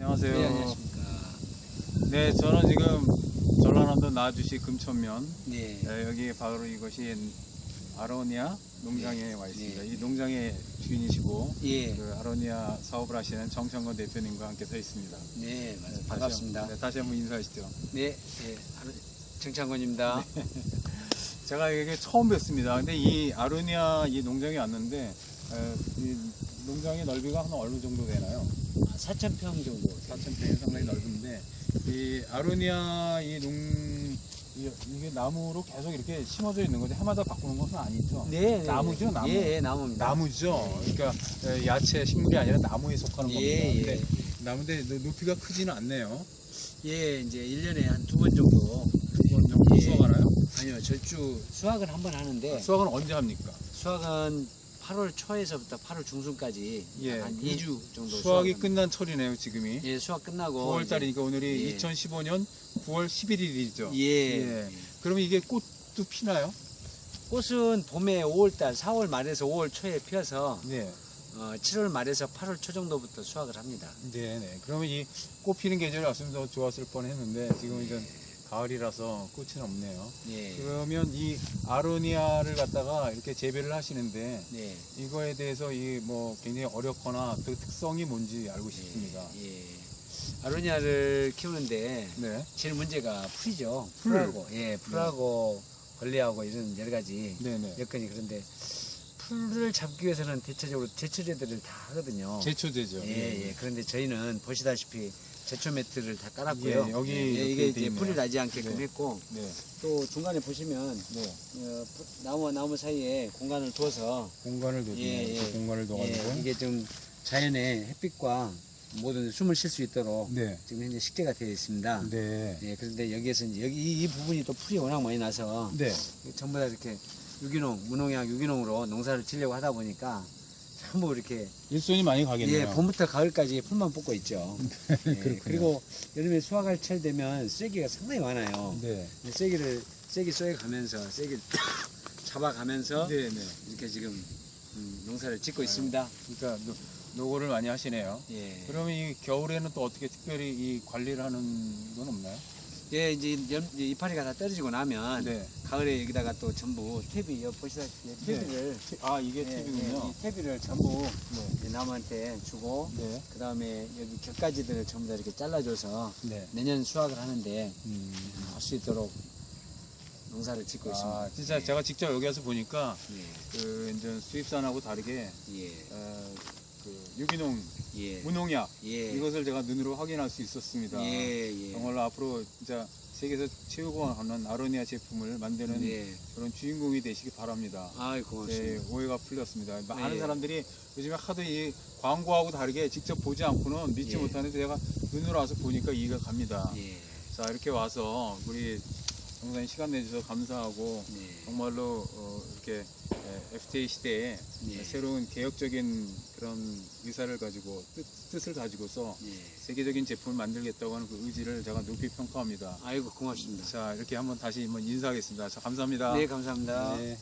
안녕하세요. 네, 안녕하십니까. 네, 저는 지금 전라남도 나주시 금천면 네. 네, 여기 바로 이것이 아로니아 농장에 와 있습니다. 네. 이 농장의 주인이시고 예. 그 아로니아 사업을 하시는 정창건 대표님과 함께 서 있습니다. 네, 맞- 다시 반갑습니다. 한- 네, 다시 한번 인사하시죠. 네, 예. 하루- 정창권입니다. 제가 여기 처음 뵙습니다. 근데 이 아로니아 이 농장에 왔는데 에, 이 농장의 넓이가 한 어느 정도 되나요? 4,000평 정도. 4,000평이 상당히 넓은데 이 아로니아 이 농 이- 이게 나무로 계속 이렇게 심어져 있는 거지 해마다 바꾸는 것은 아니죠? 네, 네. 나무죠, 나무. 예, 예, 나무입니다. 나무죠. 그러니까 에, 야채 식물이 아니라 나무에 속하는 겁니다. 예, 예. 근데 나무인데 노- 높이가 크지는 않네요. 예, 이제 1년에 한 두 번 정도. 두 번 정도 예. 수확하나요? 아니요, 절주 수확을 한번 하는데 수확은 언제 합니까? 수확은 8월 초에서부터 8월 중순까지 예. 한 그 2주 정도 수확이 수확합니다. 끝난 철이네요, 지금이. 예, 수확 끝나고 9월 달이니까 오늘이 예. 2015년 9월 11일이죠. 이제- 예. 그러면 이게 꽃도 피나요? 꽃은 봄에 5월 달, 4월 말에서 5월 초에 피어서 네. 어, 7월 말에서 8월 초 정도부터 수확을 합니다. 네네. 그러면 이 꽃 피는 계절이 왔으면 더 좋았을 뻔 했는데 지금 이제 가을이라서 꽃은 없네요. 예. 그러면 이 아로니아를 갖다가 이렇게 재배를 하시는데 네. 이거에 대해서 이 뭐 굉장히 어렵거나 그 특성이 뭔지 알고 싶습니다. 예. 아로니아를 키우는데 네. 제일 문제가 풀이죠. 풀. 풀하고 예, 풀하고 벌레하고 이런 여러 가지 네네. 여건이 그런데 풀을 잡기 위해서는 대체적으로 제초제들을 다 하거든요. 제초제죠. 예, 예. 그런데 저희는 보시다시피 제초 매트를 다 깔았고요. 예, 여기 예, 이게 돼 이제 있네요. 풀이 나지 않게끔 네. 했고 네. 또 중간에 보시면 네. 어, 푸- 나무와 나무 사이에 공간을 두어서 공간을 둬주네요. 예, 예. 공간을 둬가지고. 예, 이게 좀 자연의 햇빛과 모든 숨을 쉴 수 있도록 네. 지금 현재 식재가 되어 있습니다. 네. 예, 그런데 여기에서 이제 여기 이, 이 부분이 또 풀이 워낙 많이 나서 네. 전부 다 이렇게 유기농, 무농약 유기농으로 농사를 지려고 하다 보니까 전부 이렇게 일손이 많이 가겠네요. 예, 봄부터 가을까지 풀만 뽑고 있죠. 예, 그렇군요. 그리고 여름에 수확할 철 되면 쐐기가 상당히 많아요. 네. 이 쐐기를 쐐기 쏘여 가면서 쐐기를 잡아가면서 네, 네. 이렇게 지금 음, 농사를 짓고 있습니다. 그러니까 노, 노고를 많이 하시네요. 예. 그러면 이 겨울에는 또 어떻게 특별히 이 관리를 하는 건 없나요? 예, 이제 연- 이제 이파리가 다 떨어지고 나면 네. 가을에 여기다가 또 전부 탭이 여기 보시다시피 탭을 아 이게 예, 팁이군요. 예, 이 탭을 전부 네. 이제 나무한테 주고 네. 그 다음에 여기 격가지들을 전부 다 이렇게 잘라줘서 네. 내년 수확을 하는데 음. 할 수 있도록 농사를 짓고 아, 있습니다. 진짜 제가 직접 여기 와서 보니까 예, 그 이제 수입산하고 다르게 예, 어, 그 유기농, 예, 무농약 예, 이것을 제가 눈으로 확인할 수 있었습니다. 예, 예, 정말로 앞으로 진짜 세계에서 최고가 하는 아로니아 제품을 만드는 예. 그런 주인공이 되시기 바랍니다. 아이 네, 고맙습니다. 오해가 풀렸습니다. 많은 예. 사람들이 요즘에 하도 이 광고하고 다르게 직접 보지 않고는 믿지 예. 못하는데 제가 눈으로 와서 보니까 이해가 갑니다. 예, 자 이렇게 와서 우리 정사님 시간 내주셔서 감사하고 예, 정말로 어, 이렇게 에, FTA 시대에 예. 새로운 개혁적인 그런 의사를 가지고 뜻, 을 가지고서 예. 세계적인 제품을 만들겠다고 하는 그 의지를 제가 높이 평가합니다. 아이고 고맙습니다. 자 이렇게 한번 다시 한번 인사하겠습니다. 자 감사합니다. 네, 감사합니다. 네.